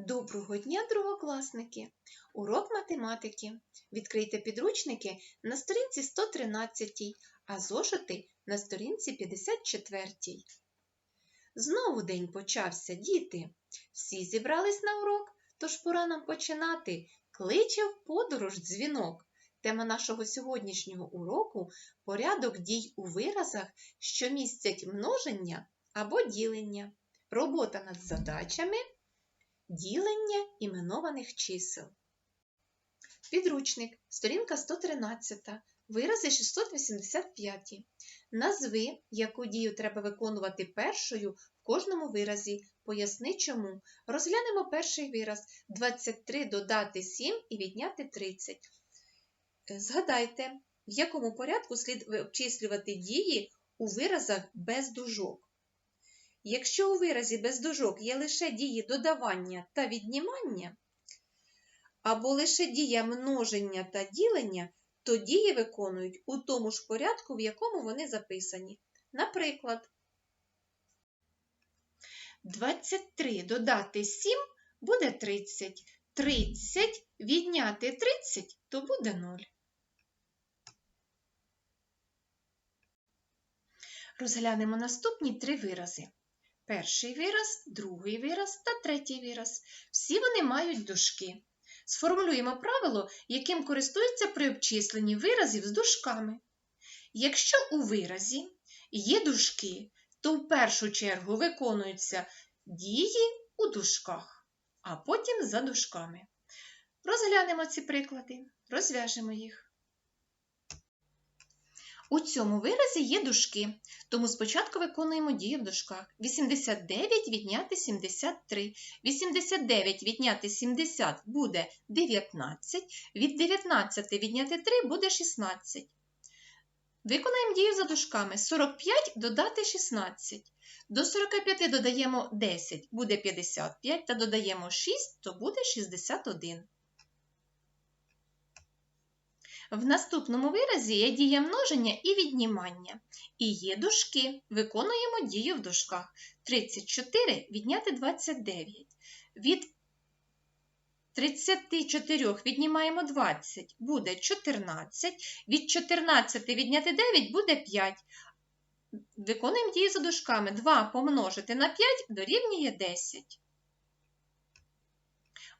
Доброго дня, другокласники! Урок математики. Відкрийте підручники на сторінці 113, а зошити на сторінці 54. Знову день почався, діти. Всі зібрались на урок, тож пора нам починати. Кличе в подорож дзвінок. Тема нашого сьогоднішнього уроку порядок дій у виразах, що містять множення або ділення. Робота над задачами. Ділення іменованих чисел. Підручник, сторінка 113, вирази 685. Назви, яку дію треба виконувати першою в кожному виразі. Поясни чому. Розглянемо перший вираз 23 додати 7 і відняти 30. Е, Згадайте, в якому порядку слід обчислювати дії у виразах без дужок. Якщо у виразі без дужок є лише дії додавання та віднімання, або лише дія множення та ділення, то дії виконують у тому ж порядку, в якому вони записані. Наприклад, 23 додати 7 буде 30. 30 відняти 30 то буде 0. Розглянемо наступні три вирази. Перший вираз, другий вираз та третій вираз. Всі вони мають дужки. Сформулюємо правило, яким користуються при обчисленні виразів з дужками. Якщо у виразі є дужки, то в першу чергу виконуються дії у дужках, а потім за дужками. Розглянемо ці приклади, розв'яжемо їх. У цьому виразі є дужки, тому спочатку виконуємо дію в дужках. 89 відняти 73. 89 відняти 70 буде 19. Від 19 відняти 3 буде 16. Виконаємо дію за дужками. 45 додати 16. До 45 додаємо 10, буде 55, та додаємо 6, то буде 61. В наступному виразі є дія множення і віднімання. І є дужки. Виконуємо дію в дужках. 34 відняти 29. Від 34 віднімаємо 20, буде 14. Від 14 відняти 9 буде 5. Виконуємо дію за дужками. 2 помножити на 5 дорівнює 10.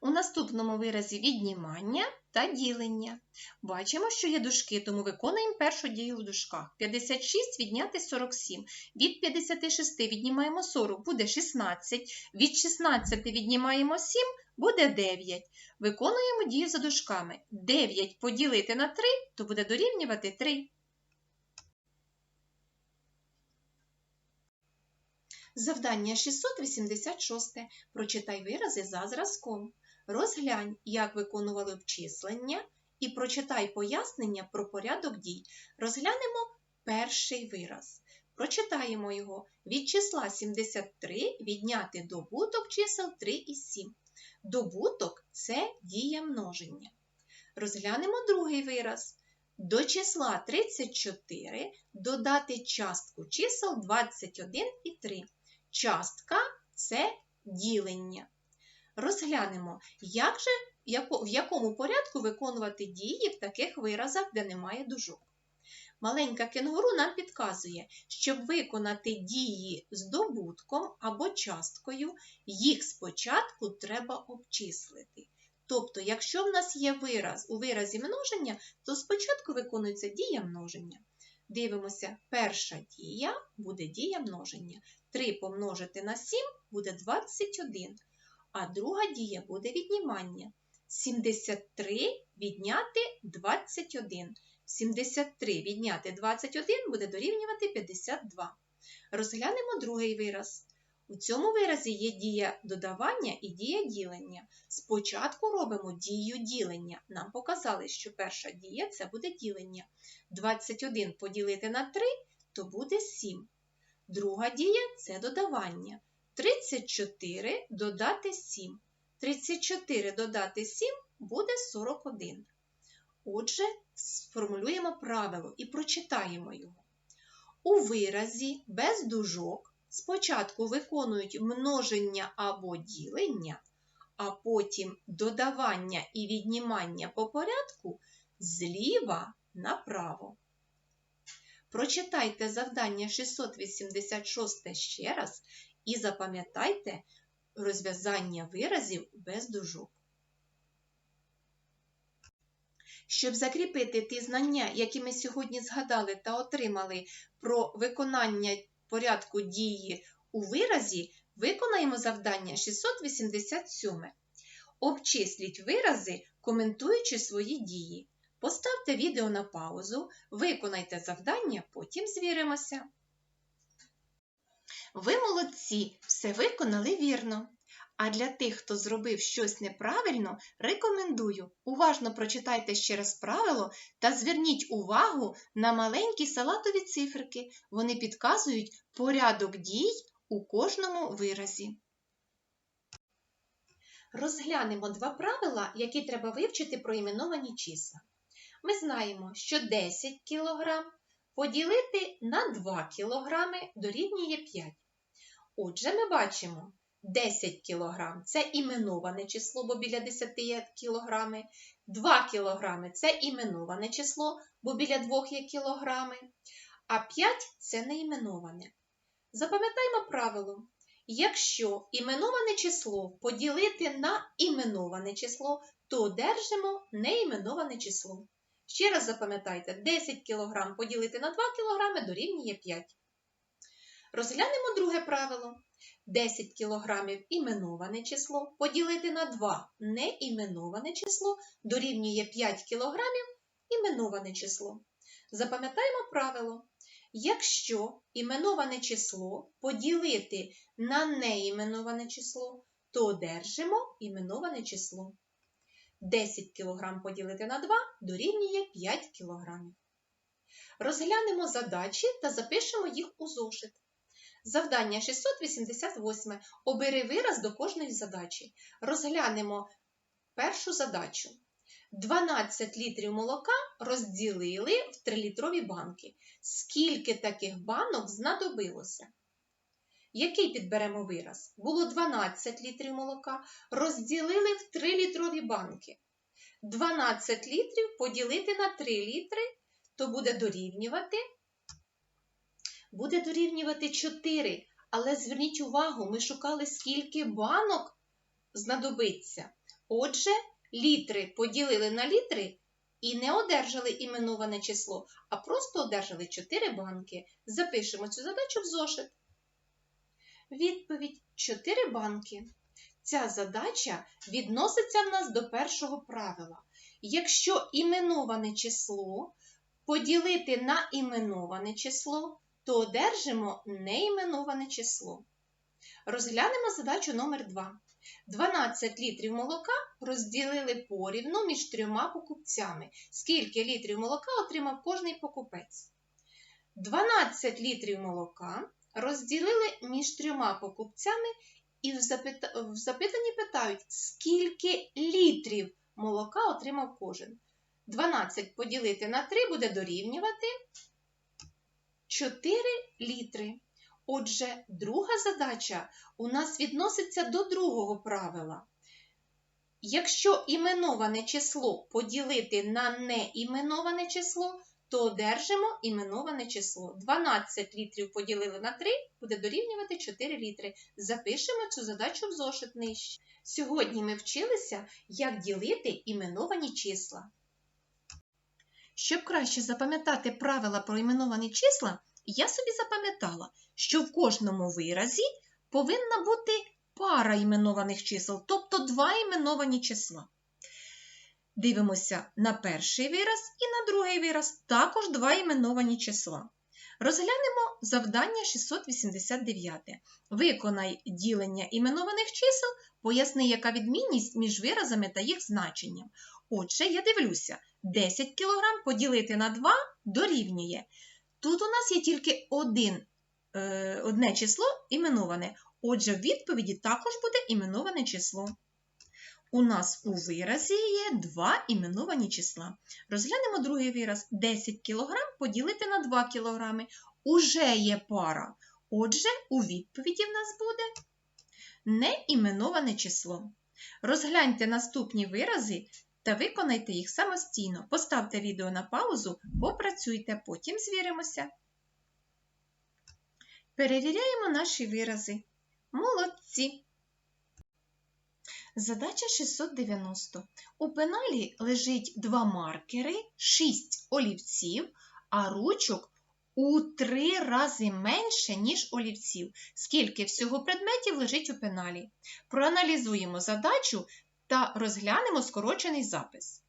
У наступному виразі віднімання та ділення. Бачимо, що є дужки, тому виконуємо першу дію в дужках. 56 відняти 47. Від 56 віднімаємо 40, буде 16. Від 16 віднімаємо 7, буде 9. Виконуємо дію за дужками. 9 поділити на 3, то буде дорівнювати 3. Завдання 686. Прочитай вирази за зразком. Розглянь, як виконували обчислення, і прочитай пояснення про порядок дій. Розглянемо перший вираз. Прочитаємо його від числа 73 відняти добуток чисел 3 і 7. Добуток це дія множення. Розглянемо другий вираз. До числа 34 додати частку чисел 21 і 3. Частка це ділення. Розглянемо, як же, в якому порядку виконувати дії в таких виразах, де немає дужок. Маленька кенгуру нам підказує, щоб виконати дії з добутком або часткою, їх спочатку треба обчислити. Тобто, якщо в нас є вираз у виразі множення, то спочатку виконується дія множення. Дивимося, перша дія буде дія множення. 3 помножити на 7 буде 21 а друга дія буде віднімання. 73 відняти 21. 73 відняти 21 буде дорівнювати 52. Розглянемо другий вираз. У цьому виразі є дія додавання і дія ділення. Спочатку робимо дію ділення. Нам показали, що перша дія це буде ділення. 21 поділити на 3, то буде 7. Друга дія це додавання. 34 додати 7. 34 додати 7 буде 41. Отже, сформулюємо правило і прочитаємо його. У виразі без дужок спочатку виконують множення або ділення, а потім додавання і віднімання по порядку зліва направо. Прочитайте завдання 686 ще раз і запам'ятайте розв'язання виразів без дужок. Щоб закріпити ті знання, які ми сьогодні згадали та отримали про виконання порядку дії у виразі, виконаємо завдання 687. Обчисліть вирази, коментуючи свої дії. Поставте відео на паузу, виконайте завдання, потім звіримося. Ви молодці, все виконали вірно. А для тих, хто зробив щось неправильно, рекомендую уважно прочитайте ще раз правило та зверніть увагу на маленькі салатові циферки. Вони підказують порядок дій у кожному виразі. Розглянемо два правила, які треба вивчити про іменовані числа. Ми знаємо, що 10 кг поділити на 2 кг дорівнює 5. Отже, ми бачимо 10 кг це іменоване число, бо біля 10 кг. 2 кг це іменоване число, бо біля 2 є кілограми. А 5 це неіменоване. Запам'ятаймо правило. Якщо іменоване число поділити на іменоване число, то одержимо неіменоване число. Ще раз запам'ятайте, 10 кг поділити на 2 кг дорівнює 5. Розглянемо друге правило. 10 кг іменоване число поділити на 2 неіменоване число дорівнює 5 кг іменоване число. Запам'ятаємо правило. Якщо іменоване число поділити на неіменоване число, то одержимо іменоване число. 10 кг поділити на 2 дорівнює 5 кг. Розглянемо задачі та запишемо їх у зошит. Завдання 688. Обери вираз до кожної задачі. Розглянемо першу задачу. 12 літрів молока розділили в 3-літрові банки. Скільки таких банок знадобилося? Який підберемо вираз? Було 12 літрів молока, розділили в 3-літрові банки. 12 літрів поділити на 3 літри, то буде дорівнювати буде дорівнювати 4. Але зверніть увагу, ми шукали, скільки банок знадобиться. Отже, літри поділили на літри і не одержали іменоване число, а просто одержали 4 банки. Запишемо цю задачу в зошит. Відповідь 4 банки. Ця задача відноситься в нас до першого правила. Якщо іменоване число поділити на іменоване число, то одержимо неіменоване число. Розглянемо задачу номер 2. 12 літрів молока розділили порівну між трьома покупцями. Скільки літрів молока отримав кожний покупець? 12 літрів молока розділили між трьома покупцями і в запитанні питають, скільки літрів молока отримав кожен. 12 поділити на 3 буде дорівнювати 4 літри. Отже, друга задача у нас відноситься до другого правила. Якщо іменоване число поділити на неіменоване число, то одержимо іменоване число. 12 літрів поділили на 3 буде дорівнювати 4 літри. Запишемо цю задачу в зошит нижче. Сьогодні ми вчилися, як ділити іменовані числа. Щоб краще запам'ятати правила про іменовані числа, я собі запам'ятала, що в кожному виразі повинна бути пара іменованих чисел, тобто два іменовані числа. Дивимося на перший вираз і на другий вираз, також два іменовані числа. Розглянемо завдання 689. Виконай ділення іменованих чисел, поясни, яка відмінність між виразами та їх значенням. Отже, я дивлюся, 10 кг поділити на 2 дорівнює. Тут у нас є тільки один, е, одне число іменоване. Отже, в відповіді також буде іменоване число. У нас у виразі є два іменовані числа. Розглянемо другий вираз. 10 кг поділити на 2 кг. Уже є пара. Отже, у відповіді в нас буде неіменоване число. Розгляньте наступні вирази та виконайте їх самостійно. Поставте відео на паузу, попрацюйте, потім звіримося. Перевіряємо наші вирази. Молодці! Задача 690. У пеналі лежить два маркери, 6 олівців, а ручок у три рази менше, ніж олівців. Скільки всього предметів лежить у пеналі? Проаналізуємо задачу та розглянемо скорочений запис.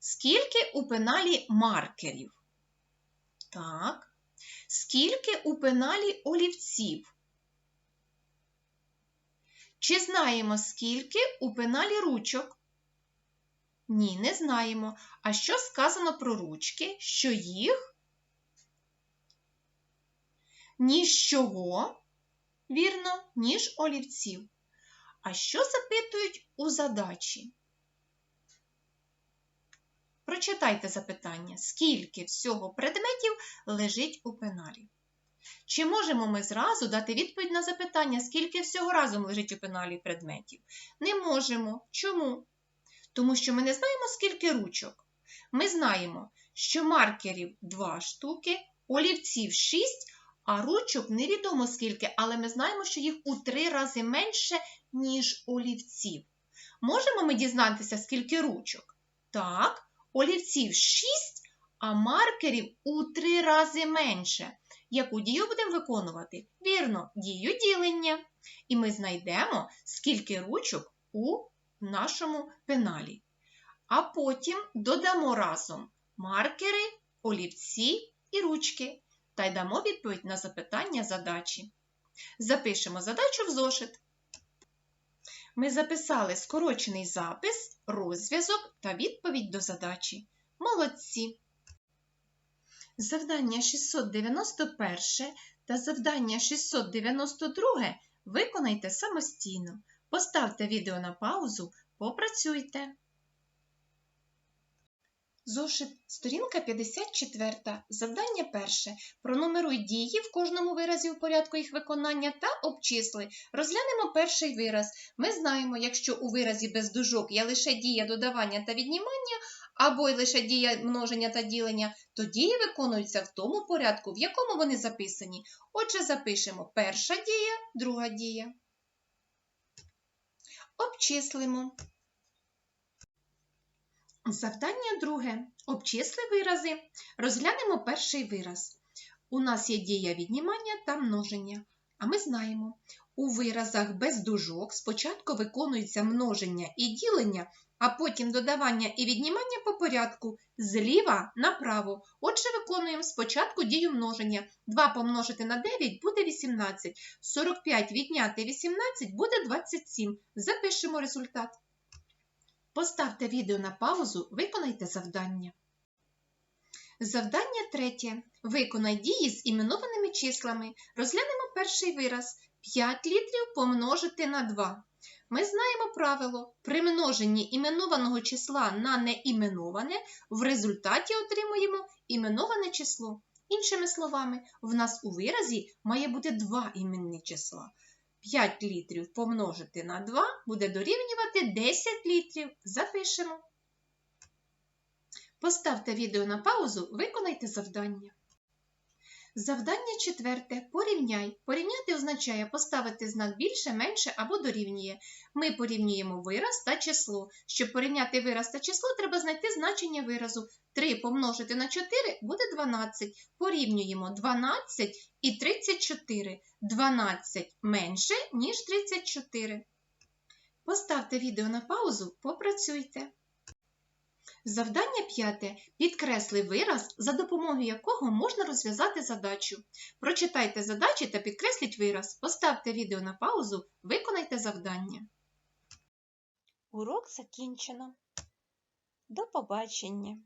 Скільки у пеналі маркерів? Так. Скільки у пеналі олівців? Чи знаємо, скільки у пеналі ручок? Ні, не знаємо. А що сказано про ручки? Що їх? Ніж чого? Вірно, ніж олівців. А що запитують у задачі? Прочитайте запитання, скільки всього предметів лежить у пеналі. Чи можемо ми зразу дати відповідь на запитання, скільки всього разом лежить у пеналі предметів? Не можемо. Чому? Тому що ми не знаємо, скільки ручок. Ми знаємо, що маркерів 2 штуки, олівців 6, а ручок невідомо скільки, але ми знаємо, що їх у 3 рази менше, ніж олівців. Можемо ми дізнатися, скільки ручок? Так, олівців 6, а маркерів у 3 рази менше. Яку дію будемо виконувати? Вірно, дію ділення. І ми знайдемо, скільки ручок у нашому пеналі. А потім додамо разом маркери, олівці і ручки та й дамо відповідь на запитання задачі. Запишемо задачу в зошит. Ми записали скорочений запис, розв'язок та відповідь до задачі. Молодці! Завдання 691 та завдання 692 виконайте самостійно. Поставте відео на паузу, попрацюйте. Зошит, сторінка 54. Завдання перше. Пронумеруй дії в кожному виразі в порядку їх виконання та обчисли. Розглянемо перший вираз. Ми знаємо, якщо у виразі без дужок є лише дія додавання та віднімання, або й лише дія множення та ділення, то дії виконуються в тому порядку, в якому вони записані. Отже, запишемо перша дія, друга дія. Обчислимо. Завдання друге. Обчисли вирази. Розглянемо перший вираз. У нас є дія віднімання та множення. А ми знаємо, у виразах без дужок спочатку виконується множення і ділення, а потім додавання і віднімання по порядку зліва направо. Отже, виконуємо спочатку дію множення. 2 помножити на 9 буде 18. 45 відняти 18 буде 27. Запишемо результат. Поставте відео на паузу, виконайте завдання. Завдання третє. Виконай дії з іменованими числами. Розглянемо перший вираз. 5 літрів помножити на 2. Ми знаємо правило. При множенні іменованого числа на неіменоване в результаті отримуємо іменоване число. Іншими словами, в нас у виразі має бути два іменні числа. 5 літрів помножити на 2 буде дорівнювати 10 літрів. Запишемо. Поставте відео на паузу, виконайте завдання. Завдання четверте. Порівняй. Порівняти означає поставити знак більше, менше або дорівнює. Ми порівнюємо вираз та число. Щоб порівняти вираз та число, треба знайти значення виразу. 3 помножити на 4 буде 12. Порівнюємо 12 і 34. 12 менше, ніж 34. Поставте відео на паузу, попрацюйте. Завдання п'яте. Підкресли вираз, за допомогою якого можна розв'язати задачу. Прочитайте задачі та підкресліть вираз. Поставте відео на паузу, виконайте завдання. Урок закінчено. До побачення!